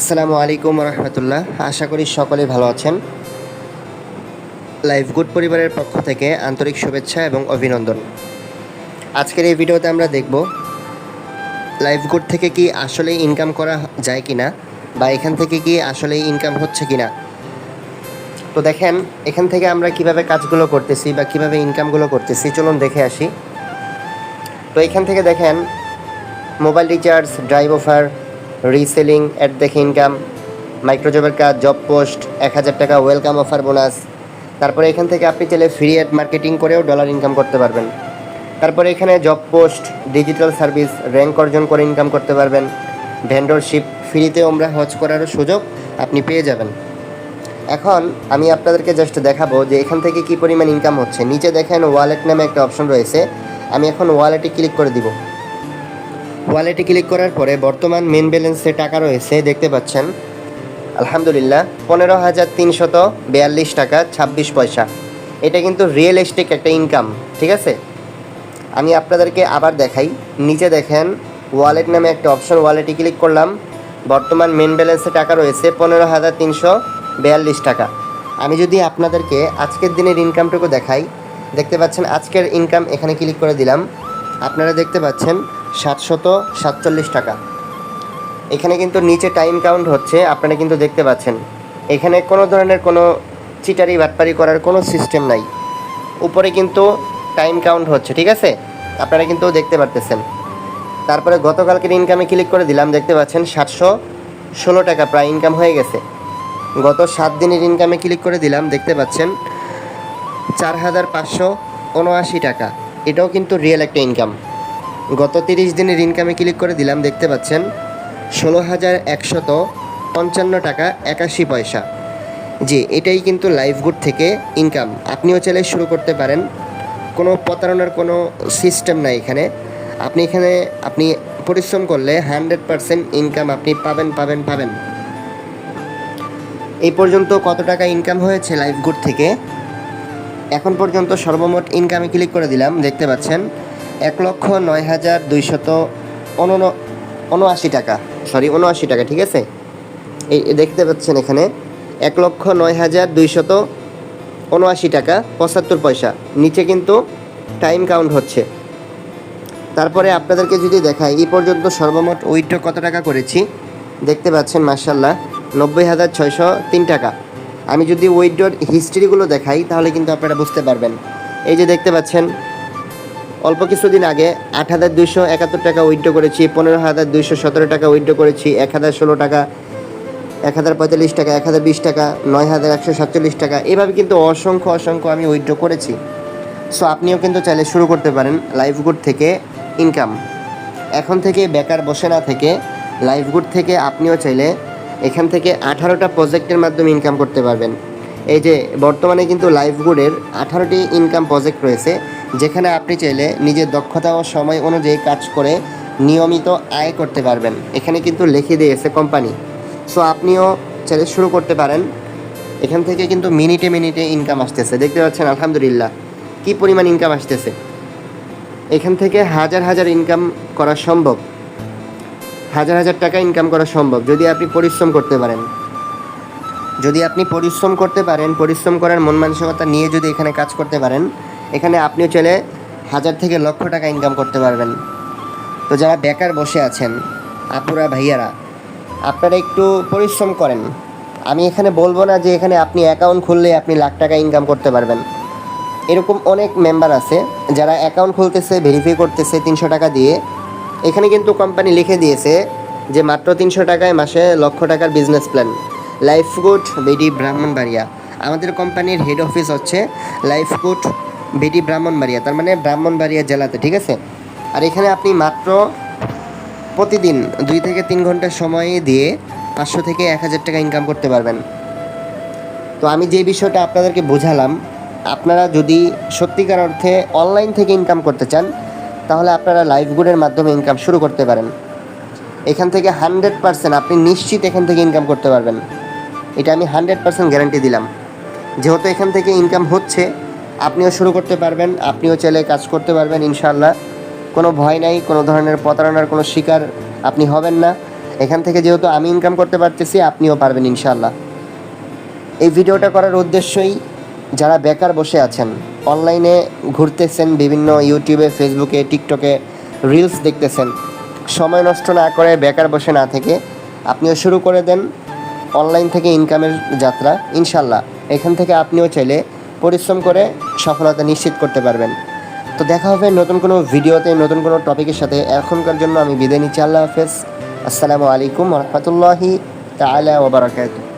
আসসালামু আলাইকুম রহমতুল্লাহ। আশা করি সকলে ভালো আছেন। লাইফ গুড পরিবারের পক্ষ থেকে আন্তরিক শুভেচ্ছা এবং অভিনন্দন। আজকের এই ভিডিওতে আমরা দেখব লাইফ গুড থেকে কি আসলে ইনকাম করা যায় কি না বা এখান থেকে কি আসলে ইনকাম হচ্ছে কি না তো দেখেন, এখান থেকে আমরা কীভাবে কাজগুলো করতেছি বা কীভাবে ইনকামগুলো করতেছি, চলুন দেখে আসি। তো এখান থেকে দেখেন, mobile recharge, drive offer reselling ad দেখে ইনকাম মাইক্রোজবের কাজ জব পোস্ট এক হাজার টাকা ওয়েলকাম অফার বোনাস তারপরে এখান থেকে আপনি চাইলে ফ্রি অ্যাড মার্কেটিং করেও ডলার ইনকাম করতে পারবেন। তারপরে এখানে job post digital service rank অর্জন করে ইনকাম করতে পারবেন। ভেন্ডরশিপ ফ্রিতে ওমরা হজ করারও সুযোগ আপনি পেয়ে যাবেন। এখন আমি আপনাদেরকে জাস্ট দেখাবো যে এখান থেকে কি পরিমাণ ইনকাম হচ্ছে। নিচে দেখেন ওয়ালেট নামে একটা অপশন রয়েছে। আমি এখন ওয়ালেটে ক্লিক করে দিব। ওয়ালেটে ক্লিক করার পরে বর্তমান মেন ব্যালেন্সে টাকা রয়েছে, দেখতে পাচ্ছেন। আলহামদুলিল্লাহ, পনেরো হাজার তিনশত বিয়াল্লিশ টাকা ছাব্বিশ পয়সা। এটা কিন্তু রিয়েল রিয়েলিস্টিক একটা ইনকাম ঠিক আছে? আমি আপনাদেরকে আবার দেখাই, নিচে দেখেন ওয়ালেট নামে একটা অপশন ওয়ালেটে ক্লিক করলাম। বর্তমান মেন ব্যালেন্সে টাকা রয়েছে পনেরো হাজার তিনশো বিয়াল্লিশ টাকা। আমি যদি আপনাদেরকে আজকের দিনের ইনকামটুকু দেখাই, দেখতে পাচ্ছেন আজকের ইনকাম এখানে ক্লিক করে দিলাম। আপনারা দেখতে পাচ্ছেন সাতশত সাতচল্লিশ টাকা। এখানে কিন্তু নিচে টাইম কাউন্ট হচ্ছে, আপনারা কিন্তু দেখতে পাচ্ছেন। এখানে কোনো ধরনের কোনো চিটারি বাটপারি করার কোনো সিস্টেম নাই। উপরে কিন্তু টাইম কাউন্ট হচ্ছে, ঠিক আছে? আপনারা কিন্তু দেখতে পারতেছেন। তারপরে গতকালকের ইনকামে ক্লিক করে দিলাম, দেখতে পাচ্ছেন সাতশো ষোলো টাকা প্রায় ইনকাম হয়ে গেছে। গত সাত দিনের ইনকামে ক্লিক করে দিলাম, দেখতে পাচ্ছেন চার হাজার পাঁচশো উনআশি টাকা। এটাও কিন্তু রিয়েল একটা ইনকাম গত তিরিশ দিনের ইনকামে ক্লিক করে দিলাম, দেখতে পাচ্ছেন, ষোলো হাজার একশত পঞ্চান্ন টাকা একাশি পয়সা। জি, এটাই কিন্তু লাইফ গুড থেকে ইনকাম আপনিও চাইলে শুরু করতে পারেন। কোনো প্রতারণার কোনো সিস্টেম নাই এখানে। আপনি এখানে, আপনি পরিশ্রম করলে হান্ড্রেড পারসেন্ট ইনকাম আপনি পাবেন পাবেন পাবেন। এই পর্যন্ত কত টাকা ইনকাম হয়েছে লাইফ গুড থেকে? এখন পর্যন্ত সর্বমোট ইনকামে ক্লিক করে দিলাম, দেখতে পাচ্ছেন এক লক্ষ নয় হাজার দুইশত উনআশি টাকা। সরি উনআশি টাকা, ঠিক আছে? এই দেখতে পাচ্ছেন এখানে, এক লক্ষ নয় হাজার দুইশত উনআশি টাকা, পঁচাত্তর পয়সা। নিচে কিন্তু টাইম কাউন্ট হচ্ছে। তারপরে আপনাদেরকে যদি দেখাই, এই পর্যন্ত সর্বমোট উইথড্র কত টাকা করেছি? দেখতে পাচ্ছেন মার্শাল্লাহ নব্বই হাজার ছয়শো তিন টাকা। আমি যদি উইথড্রর হিস্ট্রিগুলো দেখাই, তাহলে কিন্তু আপনারা বুঝতে পারবেন। এই যে দেখতে পাচ্ছেন অল্প কিছুদিন আগে আট হাজার দুইশো একাত্তর টাকা উইথড্র করেছি, পনেরো হাজার দুইশো সতেরো টাকা উইথড্র করেছি, এক হাজার ষোলো টাকা, এক হাজার পঁয়তাল্লিশ টাকা, এক হাজার বিশ টাকা, নয় হাজার একশো সাতচল্লিশ টাকা। এভাবে কিন্তু অসংখ্য অসংখ্য আমি উইথড্র করেছি। সো আপনিও কিন্তু চাইলে শুরু করতে পারেন লাইফ গুড থেকে ইনকাম এখন থেকে বেকার বসে না থেকে লাইফ গুড থেকে আপনিও চাইলে এখান থেকে আঠারোটা প্রজেক্টের মাধ্যমে ইনকাম করতে পারবেন। এই যে, বর্তমানে কিন্তু লাইফ গুডের আঠারোটি ইনকাম প্রজেক্ট রয়েছে। যেখানে আপনি চাইলে নিজের দক্ষতা ও সময় অনুযায়ী কাজ করে নিয়মিত আয় করতে পারবেন। এখানে কিন্তু লিখে দিয়েছে কোম্পানি সো আপনিও চাইলে শুরু করতে পারেন। এখান থেকে কিন্তু মিনিটে মিনিটে ইনকাম আসতেছে। দেখতে পাচ্ছেন, আলহামদুলিল্লাহ। কি পরিমাণ ইনকাম আসতেছে? এখান থেকে হাজার হাজার ইনকাম করা সম্ভব। হাজার হাজার টাকা ইনকাম করা সম্ভব, যদি আপনি পরিশ্রম করতে পারেন। যদি আপনি পরিশ্রম করতে পারেন, পরিশ্রম করার মন মানসিকতা নিয়ে যদি এখানে কাজ করতে পারেন এখানে আপনিও চলে হাজার থেকে লক্ষ টাকা ইনকাম করতে পারবেন। তো যারা বেকার বসে আছেন, আপুরা, ভাইয়ারা, আপনারা একটু পরিশ্রম করেন। আমি এখানে বলব না যে এখানে আপনি অ্যাকাউন্ট খুললে আপনি লাখ টাকা ইনকাম করতে পারবেন। এরকম অনেক মেম্বার আছে, যারা অ্যাকাউন্ট খুলতেছে ভেরিফাই করতেছে তিনশো টাকা দিয়ে। এখানে কিন্তু কোম্পানি লিখে দিয়েছে যে মাত্র তিনশো টাকায় মাসে লক্ষ টাকার business plan life good BD, Brahmanbaria. আমাদের কোম্পানির হেড অফিস হচ্ছে লাইফ বিডি ব্রাহ্মণবাড়িয়া, তার মানে ব্রাহ্মণবাড়িয়া জেলাতে, ঠিক আছে? আর এখানে আপনি মাত্র প্রতিদিন দুই থেকে তিন ঘণ্টা সময় দিয়ে পাঁচশো থেকে এক হাজার টাকা ইনকাম করতে পারবেন। তো আমি যে বিষয়টা আপনাদেরকে বোঝালাম, আপনারা যদি সত্যিকার অর্থে অনলাইন থেকে ইনকাম করতে চান, তাহলে আপনারা লাইফ গুডের মাধ্যমে ইনকাম শুরু করতে পারেন। এখান থেকে হান্ড্রেড পার্সেন্ট আপনি নিশ্চিত এখান থেকে ইনকাম করতে পারবেন। এটা আমি হান্ড্রেড পার্সেন্ট গ্যারান্টি দিলাম। যেহেতু এখান থেকে ইনকাম হচ্ছে আপনিও শুরু করতে পারবেন, আপনিও চাইলে কাজ করতে পারবেন ইনশাল্লাহ কোনো ভয় নাই, কোনো ধরনের প্রতারণার কোনো শিকার আপনি হবেন না। এখান থেকে যেহেতু আমি ইনকাম করতে পারতেছি, আপনিও পারবেন ইনশাল্লাহ এই ভিডিওটা করার উদ্দেশ্যই যারা বেকার বসে আছেন অনলাইনে ঘুরতেছেন, বিভিন্ন ইউটিউবে ফেসবুকে টিকটকে রিলস দেখতেছেন, সময় নষ্ট না করে বেকার বসে না থেকে আপনিও শুরু করে দেন অনলাইন থেকে ইনকামের যাত্রা ইনশাল্লাহ এখান থেকে আপনিও চাইলে পরিশ্রম করে সফলতা নিশ্চিত করতে পারবেন। তো দেখা হবে নতুন কোনো ভিডিওতে, নতুন কোনো টপিকের সাথে। এখনকার জন্য আমি বিদায় নিচ্ছি। আল্লাহ হাফেজ। আসসালামু আলাইকুম রহমতুল্লাহি তালা ওবরাকাতুহ